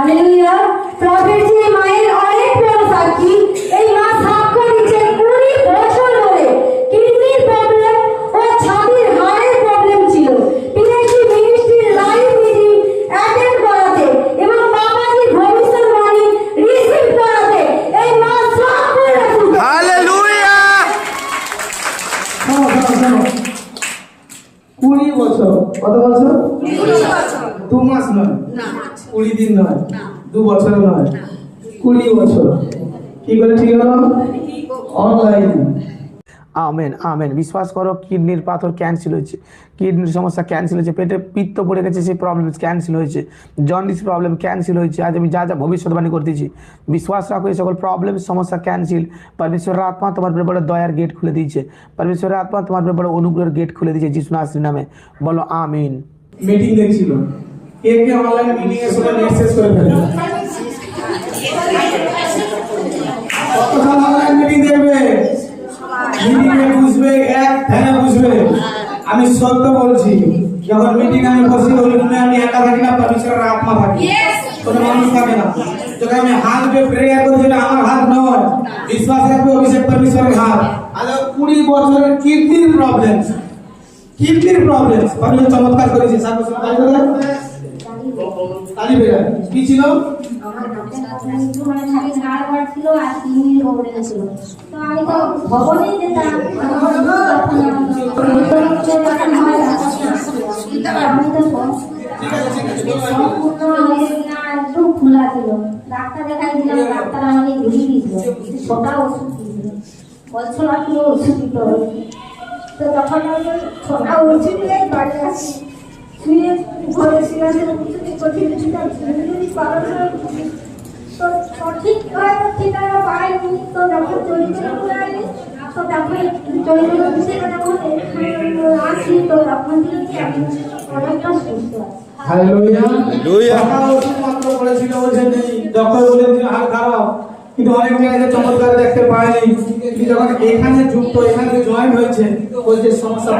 Hallelujah prophet যে মায়ের অনেক বড় সাক্ষী। এই মা সাক্ষ্য দিচ্ছেন কুড়ি বছর ধরে। কিডনির প্রবলেম ও ছাতির হাড়ের প্রবলেম ছিল। পিএইচডি মিনিস্ট্রির লাইভ মিটিং অ্যাটেন্ড করাতে এবং বাবাজি ভবিষ্যৎবাণী রিসিভ করাতে এই মা সব করে হালেলুয়া শোনো, শোনো, শোনো। কুড়ি বছর। কত বছর? দু মাস নয়। কুড়ি দিন নয় দু বছর নয় কুড়ি বছর। কি করে ঠিক হলো? Online amen amen. বিশ্বাস করো কিডনির পাথর ক্যান্সেল হয়েছে। কিডনির সমস্যা ক্যান্সেল হয়েছে পেটে পিত্ত পড়ে গেছে সেই প্রবলেম ক্যান্সেল হয়েছে। জন্ডিস প্রবলেম ক্যান্সেল হয়েছে। আজ আমি যা যা ভবিষ্যৎবাণী করতেছি। বিশ্বাস রাখো এই সকল প্রবলেম সমস্যা ক্যান্সেল পরমেশ্বরের আত্মা তোমার উপরে বড় দয়ার গেট খুলে দিয়েছে। পরমেশ্বরের আত্মা তোমার উপরে বড় অনুগ্রহের গেট খুলে দিয়েছে যিশু নাসরির নামে। বলো আমিন। মিটিং দেখছিল। কে কে অনলাইন মিটিং এর করে ফেলে অনলাইন মিটিং দেখবে। মিটিং এ বুঝবে, এক ধ্যানে বুঝবে। আমি সত্য বলছি, যখন মিটিং আমি বসি ওই রুমে আমি একা থাকি না পরমেশ্বরের আত্মা থাকি। কোনো মানুষ থাকে না। যখন আমি হাত দিয়ে প্রেয়ার করছি এটা আমার হাত নয়। বিশ্বাস রাখবে, অভিষেক পরমেশ্বরের হাত। আজ কুড়ি বছরের কিডনির প্রবলেম কিডনির প্রবলেম আমি চমৎকার করেছি। সাথে সাথে তাই বলে কি ছিল? মানে খালি বার ছিল ডাক্তার দেখাই দিলাম ডাক্তার আমাকে ছোটা ওষুধ দিয়েছিল। বলছিল ওষুধ দিতে হবে। তো তখন নিয়ে বাড়ি আসি। শুয়ে ঘরে শিলাসের উঠতে কঠিন তো সঠিক ভাবে ঠিকানা পাইনি। তো যখন চরিত্র তো তখন চরিত্র থেকে যখন আসি। তো তখন থেকে আমি অনেকটা সুস্থ আছি। Hallelujah hallelujah. ওষুধ মাত্র বলেছিল নেই। ডক্টর বলেছিল হাল খারাপ কিন্তু অনেক জায়গায় চমৎকার দেখতে পায়নি কিন্তু যখন এখানে যুক্ত এখানে জয়েন হয়েছে বলছে সমস্যা